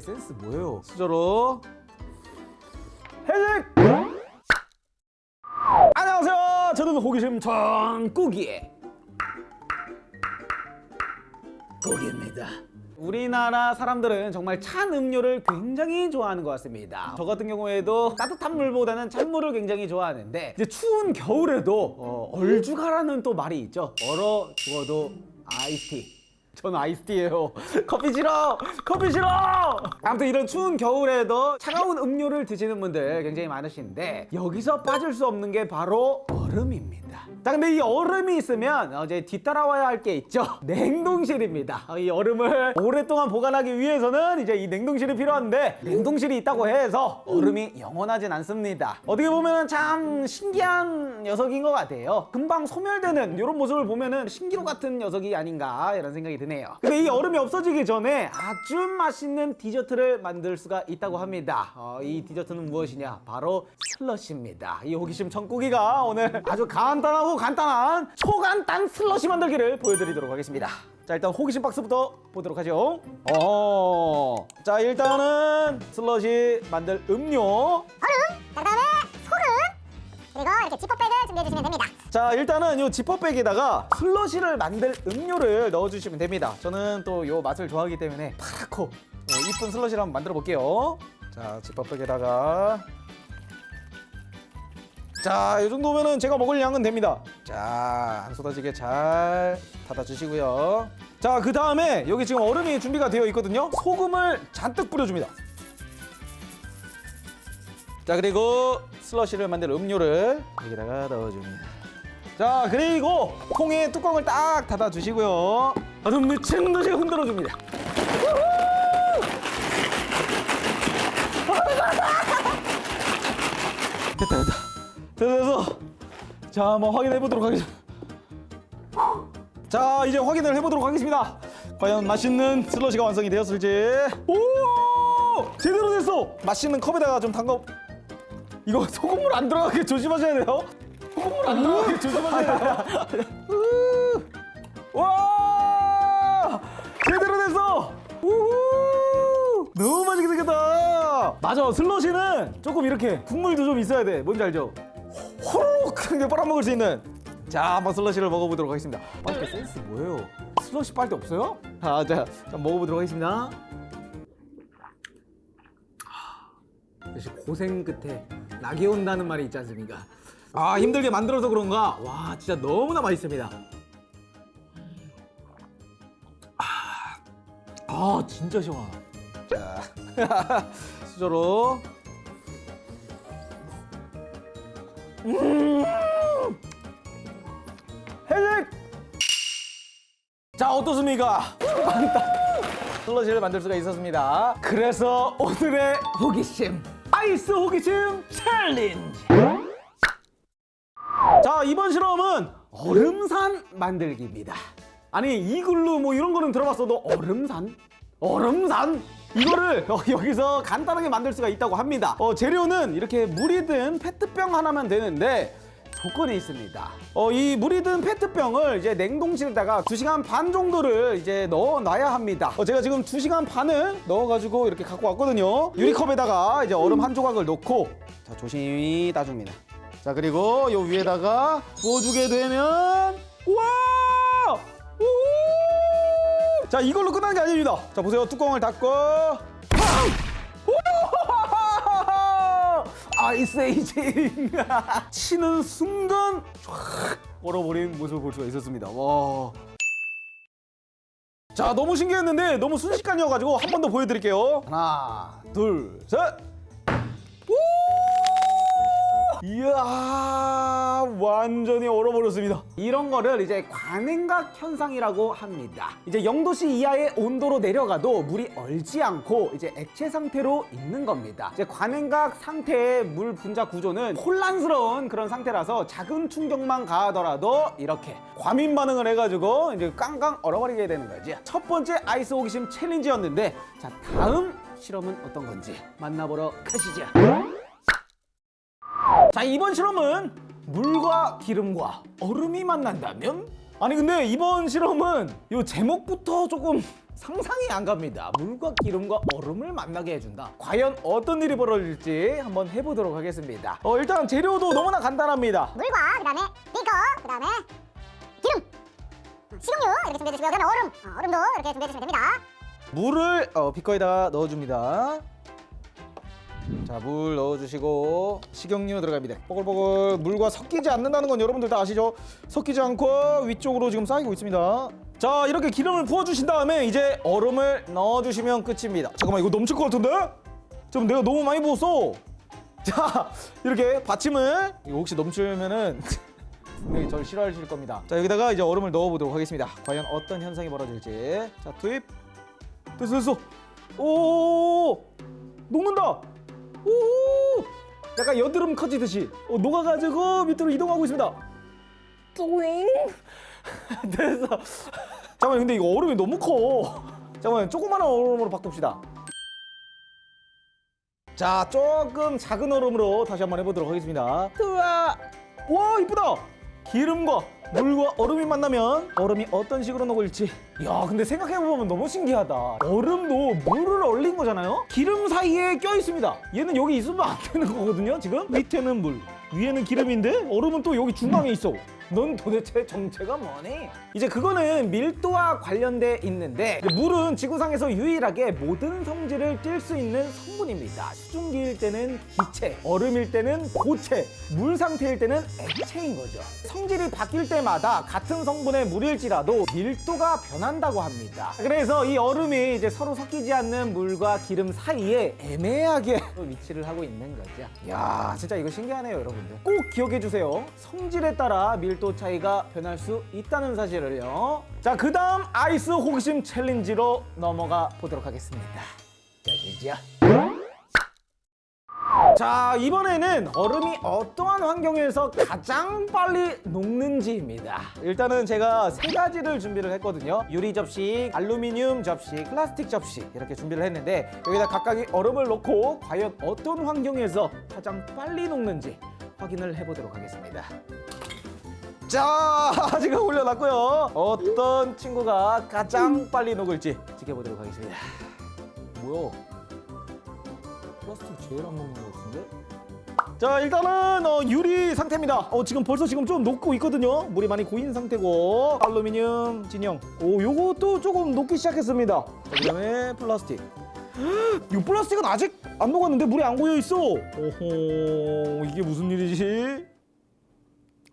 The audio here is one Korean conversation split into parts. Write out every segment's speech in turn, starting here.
이렇게 센스 뭐예요? 수저로 해식! 안녕하세요. 저는 호기심 전꾸기의 꾸기입니다. 우리나라 사람들은 정말 찬 음료를 굉장히 좋아하는 것 같습니다. 저 같은 경우에도 따뜻한 물보다는 찬물을 굉장히 좋아하는데 이제 추운 겨울에도 어, 얼죽하라는 또 말이 있죠. 얼어 죽어도 아이스티. 저는 아이스티예요. 커피 싫어. 커피 싫어. 아무튼 이런 추운 겨울에도 차가운 음료를 드시는 분들 굉장히 많으신데 여기서 빠질 수 없는 게 바로 얼음입니다. 자, 근데 이 얼음이 있으면 어, 이제 뒤따라와야 할 게 있죠. 냉동실입니다. 어, 이 얼음을 오랫동안 보관하기 위해서는 이제 이 냉동실이 필요한데 냉동실이 있다고 해서 얼음이 영원하진 않습니다. 어떻게 보면 참 신기한 녀석인 것 같아요. 금방 소멸되는 이런 모습을 보면은 신기루 같은 녀석이 아닌가 이런 생각이 드네요. 근데 이 얼음이 없어지기 전에 아주 맛있는 디 저트를 만들 수가 있다고 합니다. 어, 이 디저트는 무엇이냐? 바로 슬러시입니다. 이 호기심 천국이가 오늘 아주 간단하고 간단한 초간단 슬러시 만들기를 보여드리도록 하겠습니다. 자 일단 호기심 박스부터 보도록 하죠. 어, 자 일단은 슬러시 만들 음료. 얼음, 그다음에 소금, 그리고 이렇게 지퍼백을 준비해 주시면 됩니다. 자 일단은 요 지퍼백에다가 슬러시를 만들 음료를 넣어주시면 됩니다. 저는 또 요 맛을 좋아하기 때문에 파랗고 어, 이쁜 슬러시를 한번 만들어 볼게요. 자 지퍼백에다가 자, 이 정도면은 제가 먹을 양은 됩니다. 자, 안 쏟아지게 잘 닫아주시고요. 자, 그 다음에 여기 지금 얼음이 준비가 되어 있거든요. 소금을 잔뜩 뿌려줍니다. 자, 그리고 슬러시를 만들 음료를 여기다가 넣어줍니다. 자, 그리고 통에 뚜껑을 딱 닫아주시고요. 아주 미친 듯이 흔들어줍니다. 됐다, 됐다. 됐다, 됐어. 자, 한번 확인해 보도록 하겠습니다. 자, 이제 확인을 해보도록 하겠습니다. 과연 맛있는 슬러시가 완성이 되었을지. 오! 제대로 됐어! 맛있는 컵에다가 좀 담가. 이거 소금물 안 들어가게 조심하셔야 돼요. 소금물 안 들어가게 조심하셔야 돼요. 우! 와! 맞아, 슬러시는 조금 이렇게 국물도 좀 있어야 돼. 뭔지 알죠? 호로록 하게 빨아먹을 수 있는 자 한번 슬러시를 먹어보도록 하겠습니다 빨대 센스 뭐예요? 슬러시 빨대 없어요? 아, 자, 자 먹어보도록 하겠습니다 역시 고생 끝에 낙이 온다는 말이 있지 않습니까? 아 힘들게 만들어서 그런가? 와 진짜 너무나 맛있습니다 아, 아 진짜 시원하다 자 수저로 해식! 자 어떻습니까? 슬러시를 만들 수가 있었습니다. 그래서 오늘의 호기심 아이스 호기심 챌린지. 자 이번 실험은 얼음산 만들기입니다. 아니 이글루 뭐 이런 거는 들어봤어도 얼음산? 얼음산? 이거를 어, 여기서 간단하게 만들 수가 있다고 합니다. 어, 재료는 이렇게 물이 든 페트병 하나면 되는데 조건이 있습니다. 어, 이 물이 든 페트병을 이제 냉동실에다가 2시간 반 정도를 이제 넣어 놔야 합니다. 어, 제가 지금 2시간 반을 넣어가지고 이렇게 갖고 왔거든요. 유리컵에다가 이제 얼음 한 조각을 넣고 자, 조심히 따줍니다. 자, 그리고 요 위에다가 부어주게 되면 와! 자, 이걸로 끝나는 게 아닙니다. 자, 보세요. 뚜껑을 닫고 에이징 치는 순간 쫙 얼어버린 모습을 볼 수가 있었습니다. 와. 자, 너무 신기했는데 너무 순식간이어가지고 한 번 더 보여드릴게요. 하나, 둘, 셋. 우! 이야 완전히 얼어버렸습니다. 이런 거를 이제 관행각 현상이라고 합니다. 이제 0도씨 이하의 온도로 내려가도 물이 얼지 않고 이제 액체 상태로 있는 겁니다. 이제 관행각 상태의 물 분자 구조는 혼란스러운 그런 상태라서 작은 충격만 가하더라도 이렇게 과민 반응을 해가지고 이제 깡깡 얼어버리게 되는 거지. 첫 번째 아이스 호기심 챌린지였는데 자 다음 실험은 어떤 건지 만나보러 가시죠 자 이번 실험은 물과 기름과 얼음이 만난다면 아니 근데 이번 실험은 이 제목부터 조금 상상이 안 갑니다. 물과 기름과 얼음을 만나게 해준다. 과연 어떤 일이 벌어질지 한번 해보도록 하겠습니다. 어, 일단 재료도 너무나 간단합니다. 물과 그다음에 비거 그다음에 기름 어, 식용유 이렇게 준비해 주시고요 그다음에 얼음 어, 얼음도 이렇게 준비해 주시면 됩니다 물을 어, 비커에다가 넣어줍니다. 자, 물 넣어주시고 식용유 들어갑니다. 뽀글뽀글 물과 섞이지 않는다는 건 여러분들 다 아시죠? 섞이지 않고 위쪽으로 지금 쌓이고 있습니다. 자, 이렇게 기름을 부어주신 다음에 이제 얼음을 넣어주시면 끝입니다. 잠깐만 이거 넘칠 것 같은데? 지금 내가 너무 많이 부었어. 자, 이렇게 받침을 이거 혹시 넘치면은 분명히 저를 싫어하실 겁니다. 자, 여기다가 이제 얼음을 넣어보도록 하겠습니다. 과연 어떤 현상이 벌어질지. 자, 투입. 됐어 됐어 오 녹는다 오! 약간 여드름 커지듯이. 어, 녹아가지고 밑으로 이동하고 있습니다. 쪼잉. 됐어. 잠깐만 근데 이거 얼음이 너무 커. 잠깐만 조그마한 얼음으로 바꿉시다. 자 조금 작은 얼음으로 다시 한번 해보도록 하겠습니다. 우와! 와 이쁘다! 기름과 물과 얼음이 만나면 얼음이 어떤 식으로 녹을지. 야 근데 생각해보면 너무 신기하다. 얼음도 물을 얼린 거잖아요? 기름 사이에 껴 있습니다. 얘는 여기 있으면 안 되는 거거든요 지금? 밑에는 물 위에는 기름인데 얼음은 또 여기 중앙에 있어 넌 도대체 정체가 뭐니? 이제 그거는 밀도와 관련돼 있는데 물은 지구상에서 유일하게 모든 성질을 띌수 있는 성분입니다. 수증기일 때는 기체, 얼음일 때는 고체, 물 상태일 때는 액체인 거죠. 성질이 바뀔 때마다 같은 성분의 물일지라도 밀도가 변한다고 합니다. 그래서 이 얼음이 이제 서로 섞이지 않는 물과 기름 사이에 애매하게 위치를 하고 있는 거죠. 야, 진짜 이거 신기하네요, 여러분 들. 꼭 기억해 주세요. 성질에 따라 밀도 차이가 변할 수 있다는 사실을요. 자, 그 다음 아이스 호기심 챌린지로 넘어가 보도록 하겠습니다. 자, 시작. 자 이번에는 얼음이 어떠한 환경에서 가장 빨리 녹는지입니다 일단은 제가 세 가지를 준비를 했거든요 유리 접시, 알루미늄 접시, 플라스틱 접시 이렇게 준비를 했는데 여기다 각각의 얼음을 넣고 과연 어떤 환경에서 가장 빨리 녹는지 확인을 해보도록 하겠습니다. 자 지금 올려놨고요. 어떤 친구가 가장 빨리 녹을지 지켜보도록 하겠습니다. 뭐야? 플라스틱 제일 안 먹는 것 같은데? 자 일단은 어, 유리 상태입니다. 어, 지금 벌써 지금 좀 녹고 있거든요. 물이 많이 고인 상태고. 알루미늄 진영 오 요것도 조금 녹기 시작했습니다. 그 다음에 플라스틱 이 플라스틱은 아직 안 녹았는데 물이 안 고여 있어 오호 이게 무슨 일이지?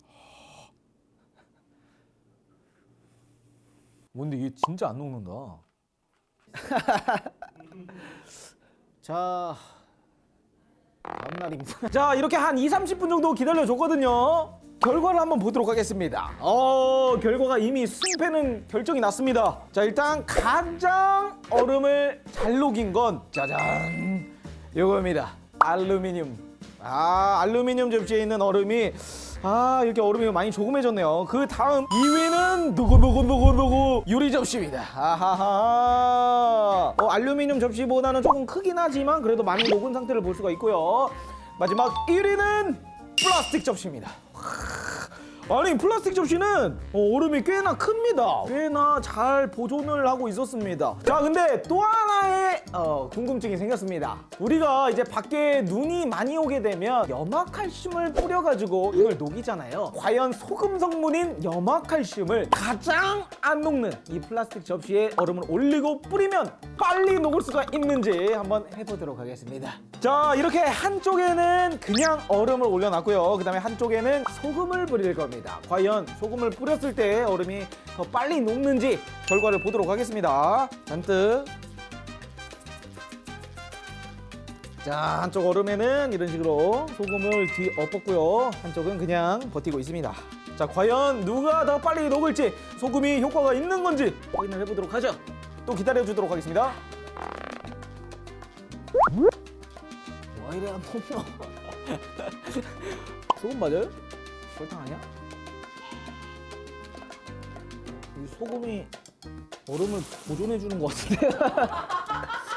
뭔데 이게 진짜 안 녹는다 자 다음 날입니다. 자 이렇게 한 2, 30분 정도 기다려 줬거든요. 결과를 한번 보도록 하겠습니다. 어 결과가 이미 승패는 결정이 났습니다. 자 일단 가장 얼음을 잘 녹인 건 짜잔 이겁니다. 알루미늄. 아 알루미늄 접시에 있는 얼음이 아 이렇게 얼음이 많이 조금해졌네요. 그 다음 2위는 누구 누구 누구 누구 유리 접시입니다. 아하하. 어, 알루미늄 접시보다는 조금 크긴 하지만 그래도 많이 녹은 상태를 볼 수가 있고요. 마지막 1위는 플라스틱 접시입니다. 아니 플라스틱 접시는 어, 얼음이 꽤나 큽니다. 꽤나 잘 보존을 하고 있었습니다. 자 근데 또 하나의 어, 궁금증이 생겼습니다. 우리가 이제 밖에 눈이 많이 오게 되면 염화칼슘을 뿌려가지고 이걸 녹이잖아요. 과연 소금 성분인 염화칼슘을 가장 안 녹는 이 플라스틱 접시에 얼음을 올리고 뿌리면 빨리 녹을 수가 있는지 한번 해보도록 하겠습니다. 자 이렇게 한쪽에는 그냥 얼음을 올려놨고요. 그 다음에 한쪽에는 소금을 뿌릴 겁니다. 과연 소금을 뿌렸을 때 얼음이 더 빨리 녹는지 결과를 보도록 하겠습니다. 잔뜩 자 한쪽 얼음에는 이런 식으로 소금을 뒤 엎었고요. 한쪽은 그냥 버티고 있습니다. 자 과연 누가 더 빨리 녹을지 소금이 효과가 있는 건지 확인을 해보도록 하죠. 또 기다려 주도록 하겠습니다. 와 이래 안 녹나? 소금 맞아요? 설탕 아니야? 이 소금이 얼음을 보존해 주는 것 같은데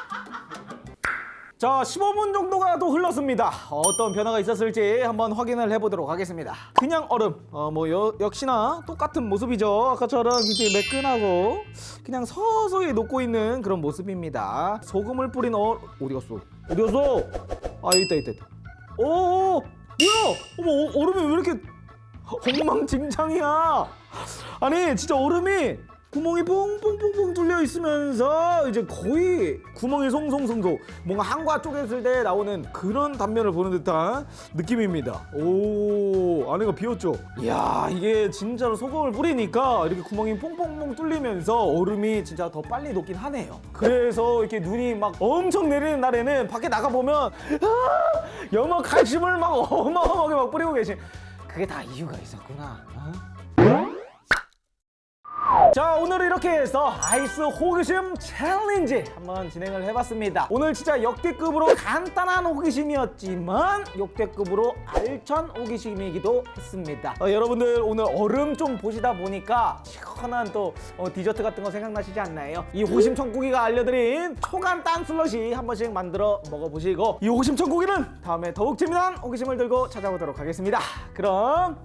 자, 15분 정도가 또 흘렀습니다. 어떤 변화가 있었을지 한번 확인을 해보도록 하겠습니다. 그냥 얼음, 어, 뭐 여- 역시나 똑같은 모습이죠. 아까처럼 굉장히 매끈하고 그냥 서서히 녹고 있는 그런 모습입니다. 소금을 뿌린 얼 어디 갔어? 어디 갔어? 아 있다 있다 있다. 오, 오 뭐야? 어머 어, 얼음이 왜 이렇게 엉망진창이야? 아니 진짜 얼음이 구멍이 뽕뽕뽕뽕 뚫려 있으면서 이제 거의 구멍이 송송송송 뭔가 한과 쪼갰을 때 나오는 그런 단면을 보는 듯한 느낌입니다. 오 안에가 비었죠? 이야 이게 진짜로 소금을 뿌리니까 이렇게 구멍이 뽕뽕뽕 뚫리면서 얼음이 진짜 더 빨리 녹긴 하네요. 그래서 이렇게 눈이 막 엄청 내리는 날에는 밖에 나가 보면 아, 영어 칼슘을 막 어마어마하게 막 뿌리고 계신 그게 다 이유가 있었구나. 어? 자 오늘 이렇게 해서 아이스 호기심 챌린지 한번 진행을 해봤습니다. 오늘 진짜 역대급으로 간단한 호기심이었지만 역대급으로 알찬 호기심이기도 했습니다. 어, 여러분들 오늘 얼음 좀 보시다 보니까 시원한 또 어, 디저트 같은 거 생각나시지 않나요? 이 호심 청국이가 알려드린 초간 딴 슬러시 한 번씩 만들어 먹어보시고 이 호심 청국이는 다음에 더욱 재미난 호기심을 들고 찾아오도록 하겠습니다. 그럼